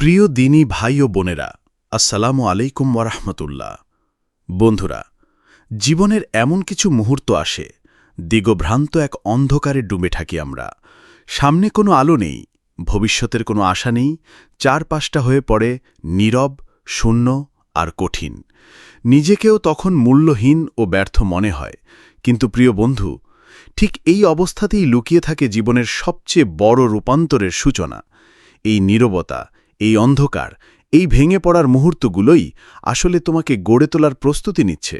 প্রিয় দিনী ভাই ও বোনেরা, আসসালামু আলাইকুম ওরহমতুল্লাহ বন্ধুরা, জীবনের এমন কিছু মুহূর্ত আসে, দিগভ্রান্ত এক অন্ধকারে ডুবে থাকি আমরা। সামনে কোনো আলো নেই, ভবিষ্যতের কোনো আশা নেই, চারপাশটা হয়ে পড়ে নীরব, শূন্য আর কঠিন। নিজেকেও তখন মূল্যহীন ও ব্যর্থ মনে হয়, কিন্তু প্রিয় বন্ধু, ঠিক এই অবস্থাতেই লুকিয়ে থাকে জীবনের সবচেয়ে বড় রূপান্তরের সূচনা, এই নীরবতা এই অন্ধকার, এই ভেঙে পড়ার মুহূর্তগুলোই আসলে তোমাকে গড়ে তোলার প্রস্তুতি নিচ্ছে।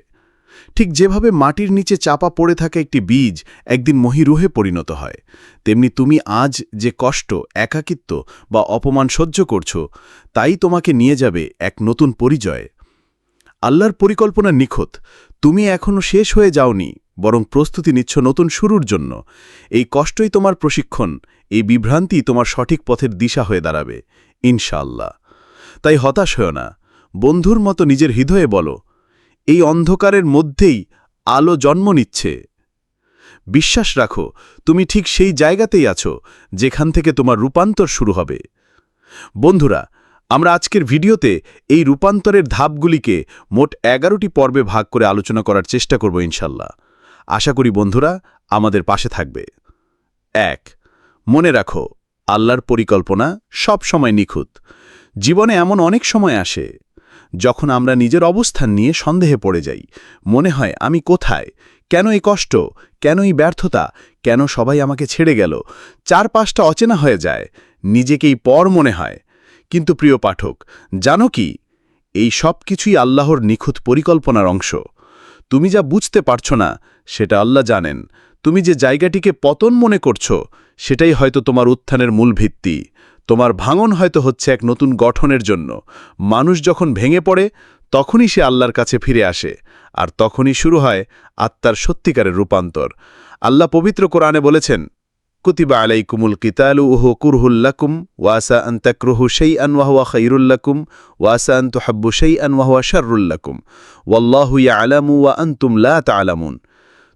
ঠিক যেভাবে মাটির নিচে চাপা পড়ে থাকা একটি বীজ একদিন মহিরুহে পরিণত হয়, তেমনি তুমি আজ যে কষ্ট, একাকিত্ব বা অপমান সহ্য করছ, তাই তোমাকে নিয়ে যাবে এক নতুন পরিচয়। আল্লাহর পরিকল্পনা নিখুঁত, তুমি এখনও শেষ হয়ে যাওনি, বরং প্রস্তুতি নিচ্ছ নতুন শুরুর জন্য। এই কষ্টই তোমার প্রশিক্ষণ, এই বিভ্রান্তি তোমার সঠিক পথের দিশা হয়ে দাঁড়াবে। ইনশাআল্লাহ। তাই হতাশ হও না। বন্ধুর মতো নিজের হৃদয়ে বলো, এই অন্ধকারের মধ্যেই আলো জন্ম নিচ্ছে। বিশ্বাস রাখো, তুমি ঠিক সেই জায়গাতেই আছো, যেখান থেকে তোমার রূপান্তর শুরু হবে। বন্ধুরা, আমরা আজকের ভিডিওতে এই রূপান্তরের ধাপগুলিকে মোট এগারোটি পর্বে ভাগ করে আলোচনা করার চেষ্টা করব ইনশাল্লাহ আশা করি বন্ধুরা আমাদের পাশে থাকবে। এক, মনে রাখো আল্লাহর পরিকল্পনা সব সময় নিখুঁত। জীবনে এমন অনেক সময় আসে, যখন আমরা নিজের অবস্থান নিয়ে সন্দেহে পড়ে যাই। মনে হয়, আমি কোথায়? কেন এই কষ্ট? কেন এই ব্যর্থতা? কেন সবাই আমাকে ছেড়ে গেল? চার পাঁচটা অচেনা হয়ে যায়, নিজেকেই পর মনে হয়। কিন্তু প্রিয় পাঠক, জানো কি? এই সব কিছুই আল্লাহর নিখুঁত পরিকল্পনার অংশ। তুমি যা বুঝতে পারছ না, সেটা আল্লাহ জানেন। তুমি যে জায়গাটিকে পতন মনে করছ, সেটাই হয়তো তোমার উত্থানের মূল ভিত্তি। তোমার ভাঙন হয়তো হচ্ছে এক নতুন গঠনের জন্য। মানুষ যখন ভেঙে পড়ে, তখনই সে আল্লাহর কাছে ফিরে আসে, আর তখনই শুরু হয় আত্মার সত্যিকারের রূপান্তর। আল্লাহ পবিত্র কোরআনে বলেছেন, কুতিবা আলাইকুমুল কিতালু উহু কুরহুল্লাকুম ওয়াসা আন তাকরুহু সেই আনওয়াহুয়া খৈরুল্লাকুম ওয়াসা আন তুহাব্বু সেই আনওয়াহুয়া শাররুল্লাকুম ওয়াল্লাহু আলামু ওয়া আনতুম লা তালামুন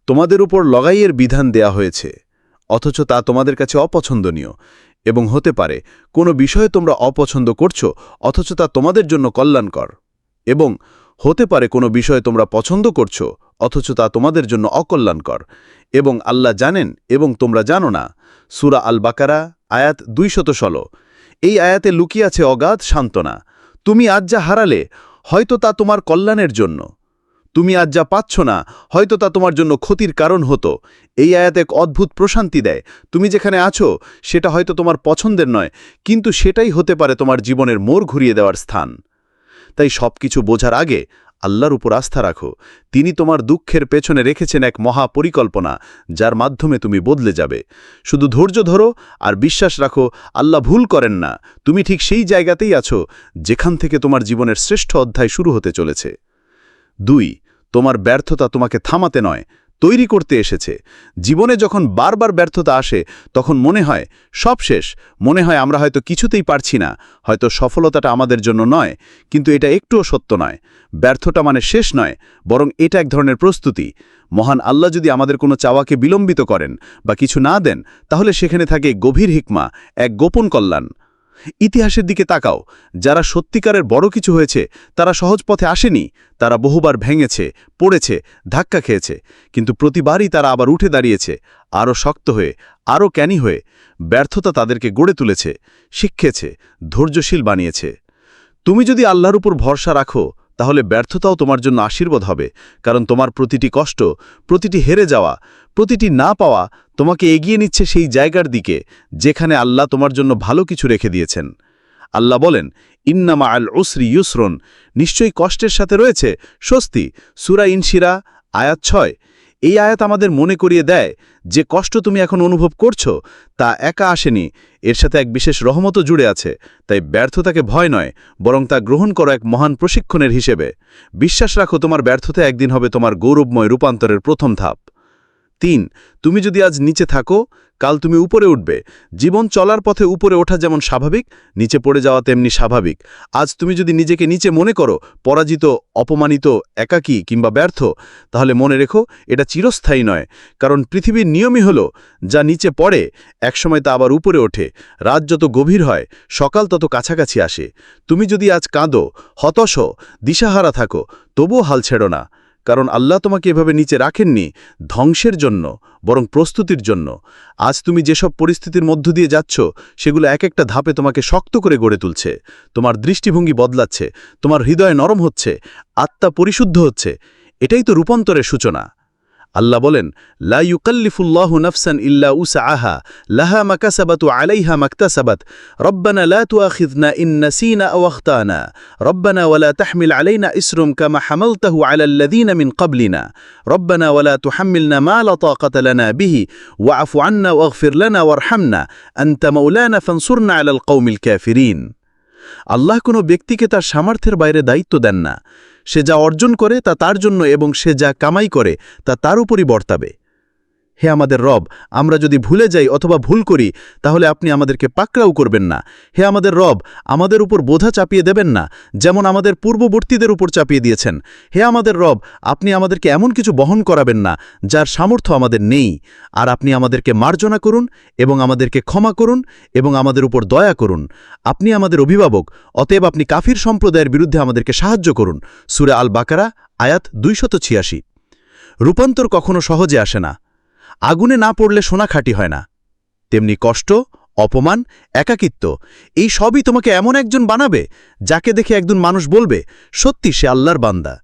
তোমাদের উপর লগাইয়ের বিধান দেয়া হয়েছে, অথচ তা তোমাদের কাছে অপছন্দনীয়, এবং হতে পারে, কোনো বিষয়ে তোমরা অপছন্দ করছ, অথচ তা তোমাদের জন্য কল্যাণকর, এবং হতে পারে, কোনো বিষয়ে তোমরা পছন্দ করছ, অথচ তা তোমাদের জন্য অকল্যাণকর, এবং আল্লাহ জানেন এবং তোমরা জানো না। সুরা আল বাকারা আয়াত দুইশত ষোলো। এই আয়াতে লুকিয়ে আছে অগাধ সান্ত্বনা। তুমি আজ যা হারালে, হয়তো তা তোমার কল্যাণের জন্য। তুমি আজ যা পাচ্ছ না, হয়তো তা তোমার জন্য ক্ষতির কারণ হতো। এই আয়াত এক অদ্ভুত প্রশান্তি দেয়। তুমি যেখানে আছো, সেটা হয়তো তোমার পছন্দের নয়, কিন্তু সেটাই হতে পারে তোমার জীবনের মোড় ঘুরিয়ে দেওয়ার স্থান। তাই সব কিছু বোঝার আগে আল্লাহর উপর আস্থা রাখো। তিনি তোমার দুঃখের পেছনে রেখেছেন এক মহা পরিকল্পনা যার মাধ্যমে তুমি বদলে যাবে। শুধু ধৈর্য ধরো আর বিশ্বাস রাখো, আল্লাহ ভুল করেন না। তুমি ঠিক সেই জায়গাতেই আছো, যেখান থেকে তোমার জীবনের শ্রেষ্ঠ অধ্যায় শুরু হতে চলেছে। দুই তোমার ব্যর্থতা তোমাকে থামাতে নয়, তৈরি করতে এসেছে। জীবনে যখন বারবার ব্যর্থতা আসে, তখন মনে হয়, সব শেষ। মনে হয় আমরা হয়তো কিছুতেই পারছি না। হয়তো সফলতাটা আমাদের জন্য নয়, কিন্তু এটা একটুও সত্য নয়। ব্যর্থতা মানে শেষ নয়, বরং এটা এক ধরনের প্রস্তুতি। মহান আল্লাহ যদি আমাদের কোনো চাওয়াকে বিলম্বিত করেন বা কিছু না দেন, তাহলে সেখানে থাকে গভীর হিকমা, এক গোপন কল্যাণ। ইতিহাসের দিকে তাকাও। যারা সত্যিকারের বড় কিছু হয়েছে, তারা সহজ পথে আসেনি, তারা বহুবার ভেঙেছে, পড়েছে, ধাক্কা খেয়েছে, কিন্তু প্রতিবারই তারা আবার উঠে দাঁড়িয়েছে, আরও শক্ত হয়ে, আরও ক্যানি হয়ে, ব্যর্থতা তাদেরকে গড়ে তুলেছে, শিক্ষেছে, ধৈর্যশীল বানিয়েছে। তুমি যদি আল্লাহর উপর ভরসা রাখো, তাহলে ব্যর্থতাও তোমার জন্য আশীর্বাদ হবে, কারণ তোমার প্রতিটি কষ্ট, প্রতিটি হেরে যাওয়া, প্রতিটি না পাওয়া তোমাকে এগিয়ে নিচ্ছে সেই জায়গার দিকে, যেখানে আল্লাহ তোমার জন্য ভালো কিছু রেখে দিয়েছেন। আল্লাহ বলেন ইন্নামা আল উসরি ইউসরন। নিশ্চয়ই কষ্টের সাথে রয়েছে। স্বস্তি, সুরা ইনশিরা, আয়াত ছয়। এই আয়াত আমাদের মনে করিয়ে দেয়, যে কষ্ট তুমি এখন অনুভব করছ, তা একা আসেনি। এর সাথে এক বিশেষ রহমতও জুড়ে আছে। তাই ব্যর্থতাকে ভয় নয়, বরং তা গ্রহণ করো এক মহান প্রশিক্ষণের হিসেবে। বিশ্বাস রাখো, তোমার ব্যর্থতা একদিন হবে তোমার গৌরবময় রূপান্তরের প্রথম ধাপ। তিন, তুমি যদি আজ নিচে থাকো, কাল তুমি উপরে উঠবে। জীবন চলার পথে উপরে ওঠা যেমন স্বাভাবিক, নিচে পড়ে যাওয়া তেমনি স্বাভাবিক। আজ তুমি যদি নিজেকে নিচে মনে করো, পরাজিত, অপমানিত, একাকী কিংবা ব্যর্থ, তাহলে মনে রেখো, এটা চিরস্থায়ী নয়। কারণ পৃথিবীর নিয়মই হলো, যা নিচে পড়ে, একসময় তা আবার উপরে ওঠে। রাত যত গভীর হয়, সকাল তত কাছাকাছি আসে। তুমি যদি আজ কাঁদো, হতশ দিশাহারা থাকো, তবুও হাল ছেড়ো না। কারণ আল্লাহ তোমাকে এভাবে নিচে রাখেননি ধ্বংসের জন্য, বরং প্রস্তুতির জন্য। আজ তুমি যেসব পরিস্থিতির মধ্য দিয়ে যাচ্ছ, সেগুলো এক একটা ধাপে তোমাকে শক্ত করে গড়ে তুলছে। তোমার দৃষ্টিভঙ্গি বদলাচ্ছে, তোমার হৃদয় নরম হচ্ছে, আত্মা পরিশুদ্ধ হচ্ছে। এটাই তো রূপান্তরের সূচনা। আল্লাহ বলেন লা ইউকাল্লিফুল্লাহু নাফসান ইল্লা উসআহা লাহা মাকাসাবাতু আলাইহা মাকতাসাবাত রব্বানা লা তুআখিযনা ইন নাসিনা আও আখতানা রব্বানা ওয়ালা তাহমিল আলাইনা ইসরুম কামা হামালতাহু আলা আল্লাযীনা মিন ক্বাবলিনা রব্বানা ওয়ালা তুহাম্মিলনা মা লা তাকাতা লানা বিহি ওয়া'ফু আন্না ওয়াগফির লানা ওয়ারহামনা আনতা মাওলানা ফানসুরনা আলাল কওমিল কাফিরিন আল্লাহ কোনো ব্যক্তিকে তার সামর্থ্যের বাইরে দায়িত্ব দেন না সে যা অর্জন করে তা তার জন্য এবং সে যা কামাই করে তা তার উপরই বর্তাবে। হে আমাদের রব, আমরা যদি ভুলে যাই অথবা ভুল করি, তাহলে আপনি আমাদেরকে পাকড়াও করবেন না। হে আমাদের রব, আমাদের উপর বোঝা চাপিয়ে দেবেন না, যেমন আমাদের পূর্ববর্তীদের উপর চাপিয়ে দিয়েছেন। হে আমাদের রব, আপনি আমাদেরকে এমন কিছু বহন করাবেন না, যার সামর্থ্য আমাদের নেই। আর আপনি আমাদেরকে মার্জনা করুন, এবং আমাদেরকে ক্ষমা করুন, এবং আমাদের উপর দয়া করুন। আপনি আমাদের অভিভাবক, অতএব আপনি কাফির সম্প্রদায়ের বিরুদ্ধে আমাদেরকে সাহায্য করুন। সুরে আল বাকারা আয়াত দুইশত ছিয়াশি। রূপান্তর কখনো সহজে আসে না। আগুনে না পড়লে সোনা খাঁটি হয় না। তেমনি কষ্ট, অপমান, একাকিত্ব, এই সবই তোমাকে এমন একজন বানাবে, যাকে দেখে একজন মানুষ বলবে, সত্যি সে আল্লাহর বান্দা।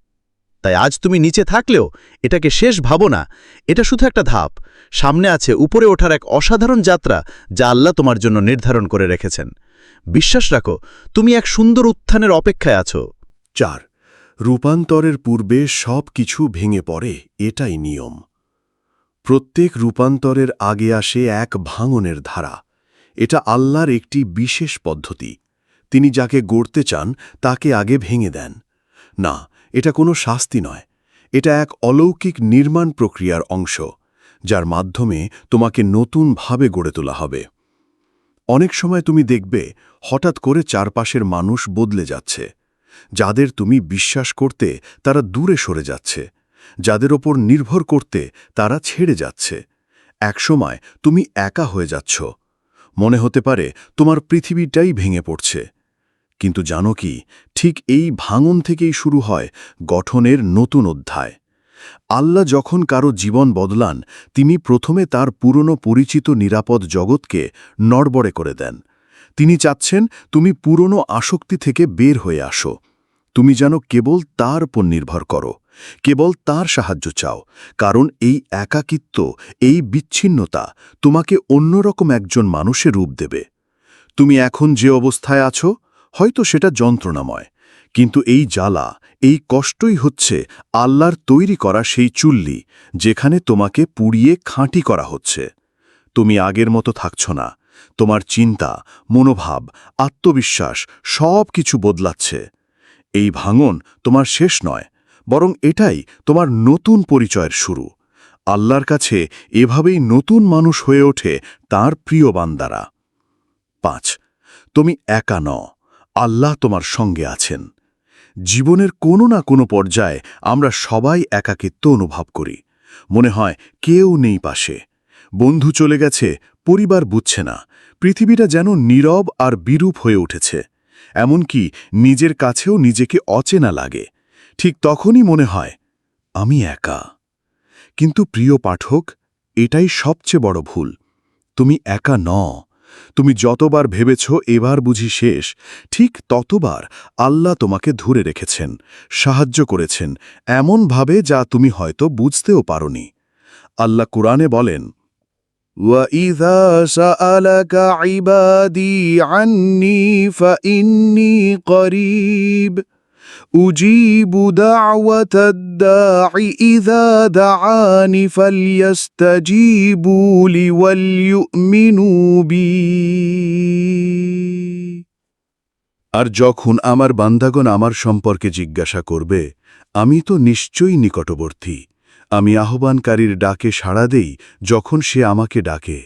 তাই আজ তুমি নিচে থাকলেও এটাকে শেষ ভাবো না, এটা শুধু একটা ধাপ। সামনে আছে উপরে ওঠার এক অসাধারণ যাত্রা, যা আল্লাহ তোমার জন্য নির্ধারণ করে রেখেছেন। বিশ্বাস রাখো, তুমি এক সুন্দর উত্থানের অপেক্ষায় আছো। চার, রূপান্তরের পূর্বে সব কিছু ভেঙে পড়ে, এটাই নিয়ম। প্রত্যেক রূপান্তরের আগে আসে এক ভাঙনের ধারা। এটা আল্লাহর একটি বিশেষ পদ্ধতি। তিনি যাকে গড়তে চান, তাকে আগে ভেঙে দেন। না, এটা কোনো শাস্তি নয়। এটা এক অলৌকিক নির্মাণ প্রক্রিয়ার অংশ, যার মাধ্যমে তোমাকে নতুনভাবে গড়ে তোলা হবে। অনেক সময় তুমি দেখবে, হঠাৎ করে চারপাশের মানুষ বদলে যাচ্ছে। যাদের তুমি বিশ্বাস করতে, তারা দূরে সরে যাচ্ছে। যাদের ওপর নির্ভর করতে তারা ছেড়ে যাচ্ছে। একসময় তুমি একা হয়ে যাচ্ছ। মনে হতে পারে তোমার পৃথিবীটাই ভেঙে পড়ছে। কিন্তু জানো কি, ঠিক এই ভাঙন থেকেই শুরু হয় গঠনের নতুন অধ্যায়। আল্লাহ যখন কারও জীবন বদলান, তিনি প্রথমে তার পুরনো পরিচিত নিরাপদ জগৎকে নড়বড়ে করে দেন। তিনি চাচ্ছেন তুমি পুরনো আসক্তি থেকে বের হয়ে আসো। তুমি যেন কেবল তার উপর নির্ভর করো, কেবল তার সাহায্য চাও, কারণ এই একাকিত্ব, এই বিচ্ছিন্নতা তোমাকে অন্যরকম একজন মানুষের রূপ দেবে। তুমি এখন যে অবস্থায় আছো, হয়তো সেটা যন্ত্রণাময়, কিন্তু এই জ্বালা, এই কষ্টই হচ্ছে আল্লাহর তৈরি করা সেই চুল্লি, যেখানে তোমাকে পুড়িয়ে খাঁটি করা হচ্ছে। তুমি আগের মতো থাকছ না, তোমার চিন্তা, মনোভাব, আত্মবিশ্বাস সব কিছু বদলাচ্ছে। এই ভাঙন তোমার শেষ নয়, বরং এটাই তোমার নতুন পরিচয়ের শুরু। আল্লাহর কাছে এভাবেই নতুন মানুষ হয়ে ওঠে তার প্রিয় বান্দারা। পাঁচ, তুমি একা ন আল্লাহ তোমার সঙ্গে আছেন। জীবনের কোনো না কোনো পর্যায়ে আমরা সবাই একাকিত্ব অনুভব করি। মনে হয় কেউ নেই পাশে। বন্ধু চলে গেছে, পরিবার বুঝছে না। পৃথিবীটা যেন নীরব আর বিরূপ হয়ে উঠেছে। এমনকি নিজের কাছেও নিজেকে অচেনা লাগে। ঠিক তখনই মনে হয়, আমি একা। কিন্তু প্রিয় পাঠক, এটাই সবচেয়ে বড় ভুল। তুমি একা ন তুমি যতবার ভেবেছ এবার বুঝি শেষ, ঠিক ততবার আল্লাহ তোমাকে ধরে রেখেছেন, সাহায্য করেছেন, এমনভাবে যা তুমি হয়তো বুঝতেও পারনি। আল্লাহ কুরআনে বলেন وَإِذَا سَأَلَكَ عِبَادِي عَنِّي فَإِنِّي قَرِيبٌ أُجِيبُ دَعْوَةَ الدَّاعِ إِذَا دَعَانِ فَلْيَسْتَجِيبُوا لِي وَلْيُؤْمِنُوا بِي আর যখন আমার বান্দাগণ আমার সম্পর্কে জিজ্ঞাসা করবে আমি তো নিশ্চয়ই নিকটবর্তী আমি আহ্বানকারীর ডাকে সাড়া দেই যখন সে আমাকে ডাকে।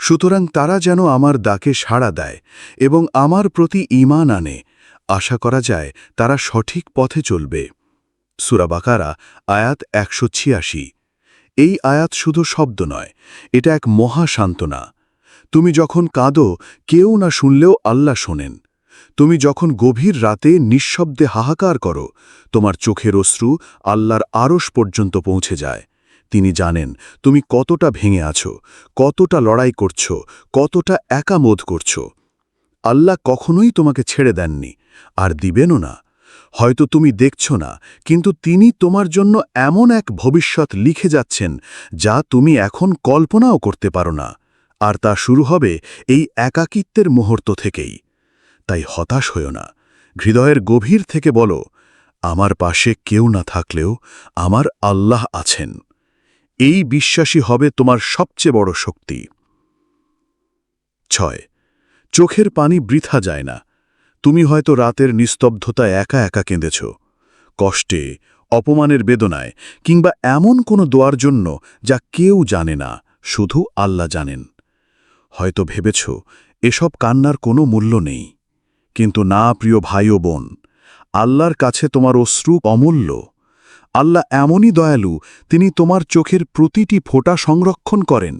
সুতরাং তারা যেন আমার ডাকে সাড়া দেয় এবং আমার প্রতি ঈমান আনে। আশা করা যায় তারা সঠিক পথে চলবে। সুরাবাকারা আয়াত একশো ছিয়াশি। এই আয়াত শুধু শব্দ নয়, এটা এক মহা সান্ত্বনা। তুমি যখন কাঁদো, কেউ না শুনলেও আল্লাহ শোনেন। তুমি যখন গভীর রাতে নিঃশব্দে হাহাকার করো, তোমার চোখের অশ্রু আল্লাহর আরশ পর্যন্ত পৌঁছে যায়। তিনি জানেন তুমি কতটা ভেঙে আছো, কতটা লড়াই করছ, কতটা একামোদ করছ। আল্লাহ কখনোই তোমাকে ছেড়ে দেননি, আর দিবেনও না। হয়তো তুমি দেখছ না, কিন্তু তিনি তোমার জন্য এমন এক ভবিষ্যৎ লিখে যাচ্ছেন, যা তুমি এখন কল্পনাও করতে পারো না। আর তা শুরু হবে এই একাকিত্বের মুহূর্ত থেকেই। তাই হতাশ হও না। হৃদয়ের গভীর থেকে বলো, আমার পাশে কেউ না থাকলেও আমার আল্লাহ আছেন। এই বিশ্বাসী হবে তোমার সবচেয়ে বড় শক্তি। ছয়, চোখের পানি বৃথা যায় না। তুমি হয়তো রাতের নিস্তব্ধতা একা একা কেঁদেছ। কষ্টে, অপমানের বেদনায়, কিংবা এমন কোনো দোয়ার জন্য যা কেউ জানে না, শুধু আল্লাহ জানেন। হয়তো ভেবেছ, এসব কান্নার কোনো মূল্য নেই। কিন্তু না, প্রিয় ভাই ও বোন, আল্লাহর কাছে তোমার অশ্রু অমূল্য। আল্লাহ এমনই দয়ালু, তিনি তোমার চোখের প্রতিটি ফোঁটা সংরক্ষণ করেন।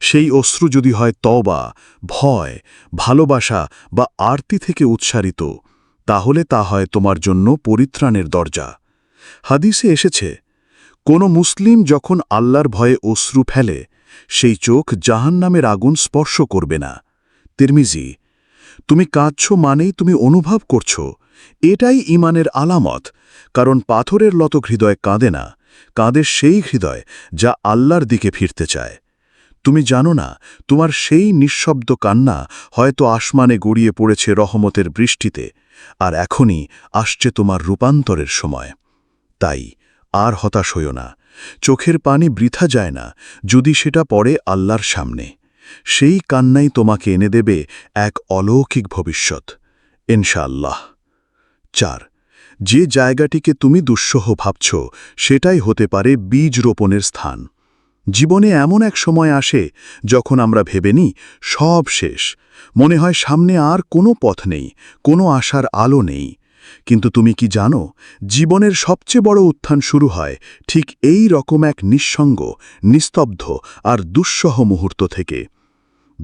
সেই অশ্রু যদি হয় তবা ভয়, ভালোবাসা বা আরতি থেকে উৎসারিত, তাহলে তা হয় তোমার জন্য পরিত্রাণের দরজা। হাদিসে এসেছে, কোনো মুসলিম যখন আল্লাহর ভয়ে অশ্রু ফেলে, সেই চোখ জাহান্নামের আগুন স্পর্শ করবে না। তিরমিজি তুমি কাঁদছ মানেই তুমি অনুভব করছ। এটাই ইমানের আলামত, কারণ পাথরের লতক হৃদয় কাঁদে না, কাঁদে সেই হৃদয় যা আল্লাহর দিকে ফিরতে চায়। তুমি জানো না, তোমার সেই নিঃশব্দ কান্না হয়তো আসমানে গড়িয়ে পড়েছে রহমতের বৃষ্টিতে, আর এখনই আসছে তোমার রূপান্তরের সময়। তাই আর হতাশ হইও না, চোখের পানি বৃথা যায় না, যদি সেটা পড়ে আল্লাহর সামনে। সেই কান্নাই তোমাকে এনে দেবে এক অলৌকিক ভবিষ্যৎ, ইনশাআল্লাহ। চার, যে জায়গাটিকে তুমি দুঃসহ ভাবছ, সেটাই হতে পারে বীজ রোপণের স্থান। জীবনে এমন এক সময় আসে, যখন আমরা ভেবে নিই, সব শেষ। মনে হয় সামনে আর কোনো পথ নেই, কোনো আশার আলো নেই। কিন্তু তুমি কি জানো, জীবনের সবচেয়ে বড় উত্থান শুরু হয় ঠিক এই রকম এক নিঃসঙ্গ, নিস্তব্ধ আর দুঃসহ মুহূর্ত থেকে।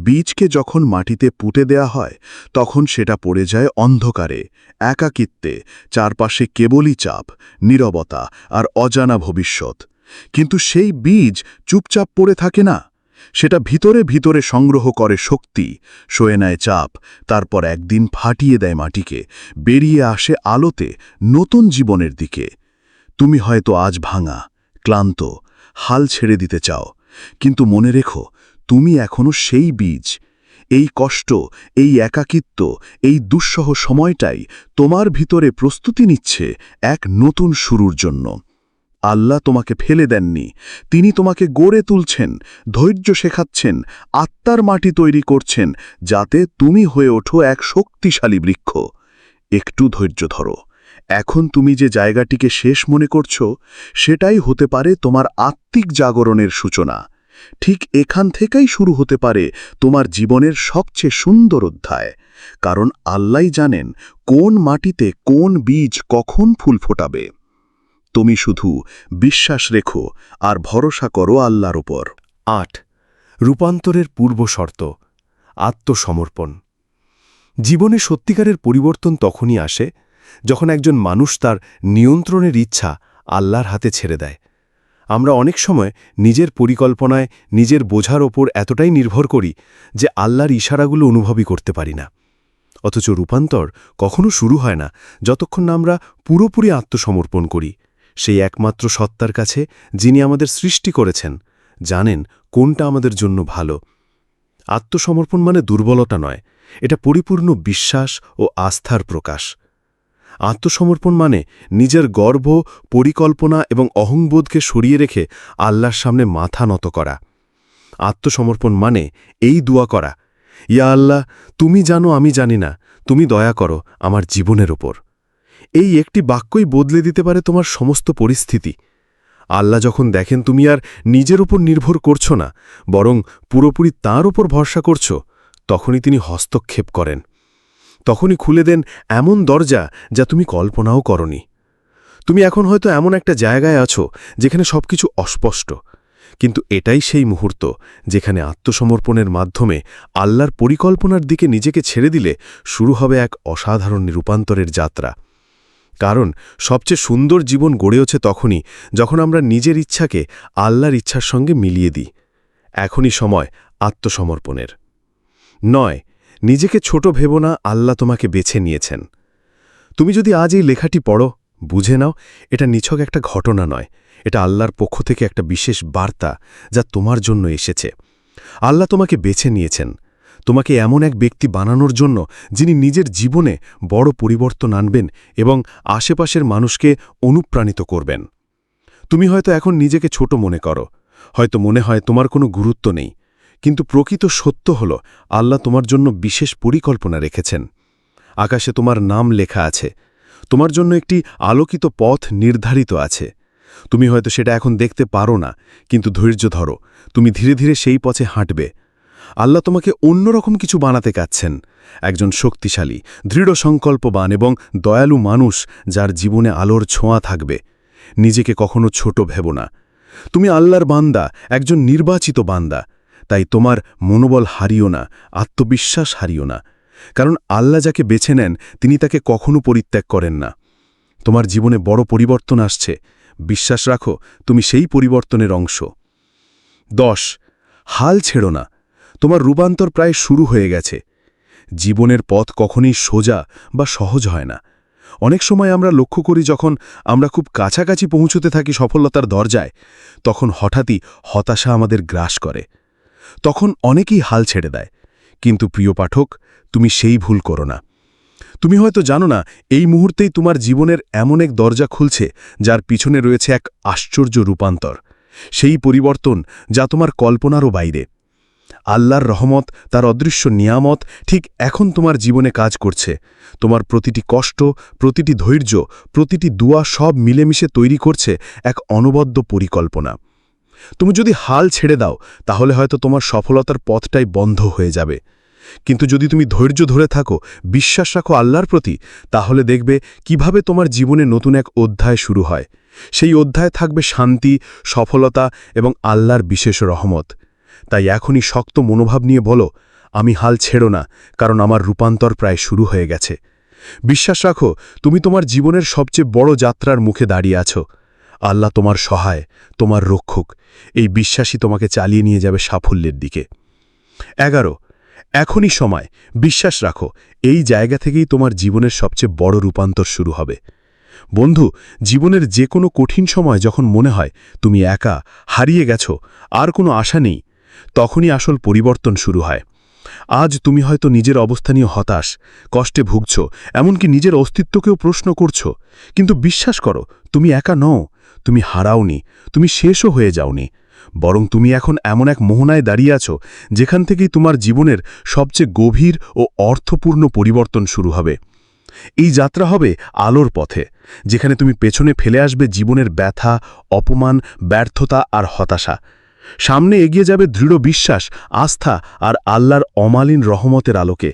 বীজকে যখন মাটিতে পুঁতে দেয়া হয়, তখন সেটা পড়ে যায় অন্ধকারে, একাকিত্বে, চারপাশে কেবলই চাপ, নীরবতা আর অজানা ভবিষ্যৎ। কিন্তু সেই বীজ চুপচাপ পড়ে থাকে না? সেটা ভিতরে ভিতরে সংগ্রহ করে শক্তি সয়ে নেয় চাপ, তারপর একদিন ফাটিয়ে দেয় মাটিকে, বেরিয়ে আসে আলোতে, নতুন জীবনের দিকে। তুমি হয়তো আজ ভাঙা, ক্লান্ত, হাল ছেড়ে দিতে চাও, কিন্তু মনে রেখো তুমি এখনও সেই বীজ, এই কষ্ট, এই একাকিত্ব, এই দুঃসহ সময়টাই তোমার ভিতরে প্রস্তুতি নিচ্ছে এক নতুন শুরুর জন্য। আল্লাহ তোমাকে ফেলে দেননি, তিনি তোমাকে গড়ে তুলছেন, ধৈর্য শেখাচ্ছেন, আত্মার মাটি তৈরি করছেন, যাতে তুমি হয়ে ওঠো এক শক্তিশালী বৃক্ষ। একটু ধৈর্য ধরো, এখন তুমি যে জায়গাটিকে শেষ মনে করছ, সেটাই হতে পারে তোমার আত্মিক জাগরণের সূচনা। ঠিক এখান থেকেই শুরু হতে পারে তোমার জীবনের সবচেয়ে সুন্দর অধ্যায়। কারণ আল্লাহ জানেন কোন মাটিতে কোন বীজ কখন ফুল ফোটাবে। তুমি শুধু বিশ্বাস রেখো আর ভরসা করো আল্লাহর ওপর আট। রূপান্তরের পূর্ব শর্ত, আত্মসমর্পণ। জীবনে সত্যিকারের পরিবর্তন তখনই আসে যখন একজন মানুষ তার নিয়ন্ত্রণের ইচ্ছা আল্লাহর হাতে ছেড়ে দেয়। আমরা অনেক সময় নিজের পরিকল্পনায়, নিজের বোঝার ওপর এতটাই নির্ভর করি যে আল্লাহর ইশারাগুলো অনুভবই করতে পারি না। অথচ রূপান্তর কখনো শুরু হয় না, যতক্ষণ না আমরা পুরোপুরি আত্মসমর্পণ করি। সেই একমাত্র সত্তার কাছে যিনি আমাদের সৃষ্টি করেছেন, জানেন কোনটা আমাদের জন্য ভালো। আত্মসমর্পণ মানে দুর্বলতা নয়, এটা পরিপূর্ণ বিশ্বাস ও আস্থার প্রকাশ। আত্মসমর্পণ মানে নিজের গর্ব, পরিকল্পনা এবং অহংবোধকে সরিয়ে রেখে আল্লাহর সামনে মাথা নত করা। আত্মসমর্পণ মানে এই দোয়া করা, ইয়া আল্লাহ, তুমি জানো আমি জানি না, তুমি দয়া করো আমার জীবনের ওপর এই একটি বাক্যই বদলে দিতে পারে তোমার সমস্ত পরিস্থিতি। আল্লাহ যখন দেখেন তুমি আর নিজের উপর নির্ভর করছ না, বরং পুরোপুরি তার উপর ভরসা করছ, তখনই তিনি হস্তক্ষেপ করেন। তখনই খুলে দেন এমন দরজা যা তুমি কল্পনাও করনি। তুমি এখন হয়তো এমন একটা জায়গায় আছো যেখানে সবকিছু অস্পষ্ট, কিন্তু এটাই সেই মুহূর্ত যেখানে আত্মসমর্পণের মাধ্যমে আল্লাহর পরিকল্পনার দিকে নিজেকে ছেড়ে দিলে শুরু হবে এক অসাধারণ রূপান্তরের যাত্রা। কারণ সবচেয়ে সুন্দর জীবন গড়ে ওঠে তখনই যখন আমরা নিজের ইচ্ছাকে আল্লাহর ইচ্ছার সঙ্গে মিলিয়ে দিই। এখনই সময় আত্মসমর্পণের। নয় নিজেকে ছোট ভেব না, আল্লাহ তোমাকে বেছে নিয়েছেন। তুমি যদি আজ এই লেখাটি পড়ো, বুঝে নাও, এটা নিছক একটা ঘটনা নয়। এটা আল্লাহর পক্ষ থেকে একটা বিশেষ বার্তা যা তোমার জন্য এসেছে। আল্লাহ তোমাকে বেছে নিয়েছেন। তোমাকে এমন এক ব্যক্তি বানানোর জন্য যিনি নিজের জীবনে বড় পরিবর্তন আনবেন এবং আশেপাশের মানুষকে অনুপ্রাণিত করবেন। তুমি হয়তো এখন নিজেকে ছোট মনে করো। হয়তো মনে হয় তোমার কোনো গুরুত্ব নেই। কিন্তু প্রকৃত সত্য হল, আল্লাহ তোমার জন্য বিশেষ পরিকল্পনা রেখেছেন। আকাশে তোমার নাম লেখা আছে। তোমার জন্য একটি আলোকিত পথ নির্ধারিত আছে। তুমি হয়তো সেটা এখন দেখতে পারো না, কিন্তু ধৈর্য ধরো, তুমি ধীরে ধীরে সেই পথে হাঁটবে। আল্লাহ তোমাকে অন্যরকম কিছু বানাতে কাচ্ছেন একজন শক্তিশালী, দৃঢ় সংকল্পবান এবং দয়ালু মানুষ যার জীবনে আলোর ছোঁয়া থাকবে। নিজেকে কখনো ছোট ভেব না। তুমি আল্লাহর বান্দা, একজন নির্বাচিত বান্দা। তাই তোমার মনোবল হারিও না, আত্মবিশ্বাস হারিও না। কারণ আল্লাহ যাকে বেছে নেন, তিনি তাকে কখনো পরিত্যাগ করেন না। তোমার জীবনে বড় পরিবর্তন আসছে। বিশ্বাস রাখো, তুমি সেই পরিবর্তনের অংশ। দশ, হাল ছেড়ো না। তোমার রূপান্তর প্রায় শুরু হয়ে গেছে। জীবনের পথ কখনই সোজা বা সহজ হয় না। অনেক সময় আমরা লক্ষ্য করি যখন আমরা খুব কাছাকাছি পৌঁছতে থাকি সফলতার দরজায়, তখন হঠাৎই হতাশা আমাদের গ্রাস করে। তখন অনেকেই হাল ছেড়ে দেয়। কিন্তু প্রিয় পাঠক, তুমি সেই ভুল করো না। তুমি হয়তো জানো না, এই মুহূর্তেই তোমার জীবনের এমন এক দরজা খুলছে, যার পিছনে রয়েছে এক আশ্চর্য রূপান্তর। সেই পরিবর্তন যা তোমার কল্পনারও বাইরে। আল্লাহর রহমত, তার অদৃশ্য নিয়ামত ঠিক এখন তোমার জীবনে কাজ করছে। তোমার প্রতিটি কষ্ট, প্রতিটি ধৈর্য, প্রতিটি দুয়া সব মিলেমিশে তৈরি করছে এক অনবদ্য পরিকল্পনা। তুমি যদি হাল ছেড়ে দাও, তাহলে হয়তো তোমার সফলতার পথটাই বন্ধ হয়ে যাবে। কিন্তু যদি তুমি ধৈর্য ধরে থাকো, বিশ্বাস রাখো আল্লাহর প্রতি, তাহলে দেখবে কীভাবে তোমার জীবনে নতুন এক অধ্যায় শুরু হয়। সেই অধ্যায় থাকবে শান্তি, সফলতা এবং আল্লাহর বিশেষ রহমত। তাই এখনই শক্ত মনোভাব নিয়ে বলো, আমি হাল ছেড়ো না, কারণ আমার রূপান্তর প্রায় শুরু হয়ে গেছে। বিশ্বাস রাখো, তুমি তোমার জীবনের সবচেয়ে বড় যাত্রার মুখে দাঁড়িয়ে আছো। আল্লাহ তোমার সহায়, তোমার রক্ষক। এই বিশ্বাসই তোমাকে চালিয়ে নিয়ে যাবে সাফল্যের দিকে। এগারো, এখনই সময়। বিশ্বাস রাখো, এই জায়গা থেকেই তোমার জীবনের সবচেয়ে বড় রূপান্তর শুরু হবে। বন্ধু, জীবনের যে কোনো কঠিন সময় যখন মনে হয় তুমি একা, হারিয়ে গেছো, আর কোনো আশা নেই, তখনই আসল পরিবর্তন শুরু হয়। আজ তুমি হয়তো নিজের অবস্থা নিয়ে হতাশ, কষ্টে ভুগছ, এমনকি নিজের অস্তিত্বকেও প্রশ্ন করছ। কিন্তু বিশ্বাস করো, তুমি একা নও তুমি হারাওনি, তুমি শেষও হয়ে যাওনি। বরং তুমি এখন এমন এক মোহনায় দাঁড়িয়ে আছো, যেখান থেকেই তোমার জীবনের সবচেয়ে গভীর ও অর্থপূর্ণ পরিবর্তন শুরু হবে। এই যাত্রা হবে আলোর পথে, যেখানে তুমি পেছনে ফেলে আসবে জীবনের ব্যথা, অপমান, ব্যর্থতা আর হতাশা। সামনে এগিয়ে যাবে দৃঢ় বিশ্বাস, আস্থা আর আল্লাহর অমালিন রহমতের আলোকে।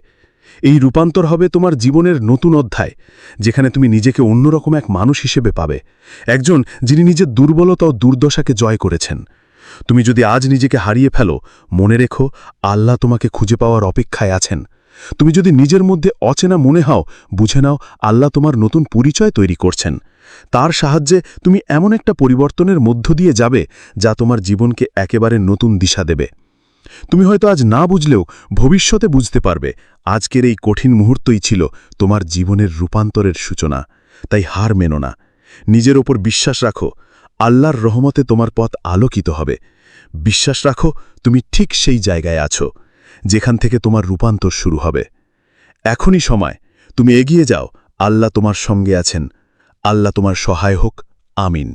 এই রূপান্তর হবে তোমার জীবনের নতুন অধ্যায়, যেখানে তুমি নিজেকে অন্যরকম এক মানুষ হিসেবে পাবে, একজন যিনি নিজের দুর্বলতা ও দুর্দশাকে জয় করেছেন। তুমি যদি আজ নিজেকে হারিয়ে ফেলো, মনে রেখো, আল্লাহ তোমাকে খুঁজে পাওয়ার অপেক্ষায় আছেন। তুমি যদি নিজের মধ্যে অচেনা মনে হও, বুঝে নাও, আল্লাহ তোমার নতুন পরিচয় তৈরি করছেন। তার সাহায্যে তুমি এমন একটা পরিবর্তনের মধ্য দিয়ে যাবে, যা তোমার জীবনকে একেবারে নতুন দিশা দেবে। তুমি হয়তো আজ না বুঝলেও ভবিষ্যতে বুঝতে পারবে, আজকের এই কঠিন মুহূর্তই ছিল তোমার জীবনের রূপান্তরের সূচনা। তাই হার মেনো না। নিজের ওপর বিশ্বাস রাখো, আল্লাহর রহমতে তোমার পথ আলোকিত হবে। বিশ্বাস রাখো, তুমি ঠিক সেই জায়গায় আছো, যেখান থেকে তোমার রূপান্তর শুরু হবে। এখনই সময়, তুমি এগিয়ে যাও, আল্লাহ তোমার সঙ্গে আছেন। আল্লাহ তোমার সহায় হোক, আমিন।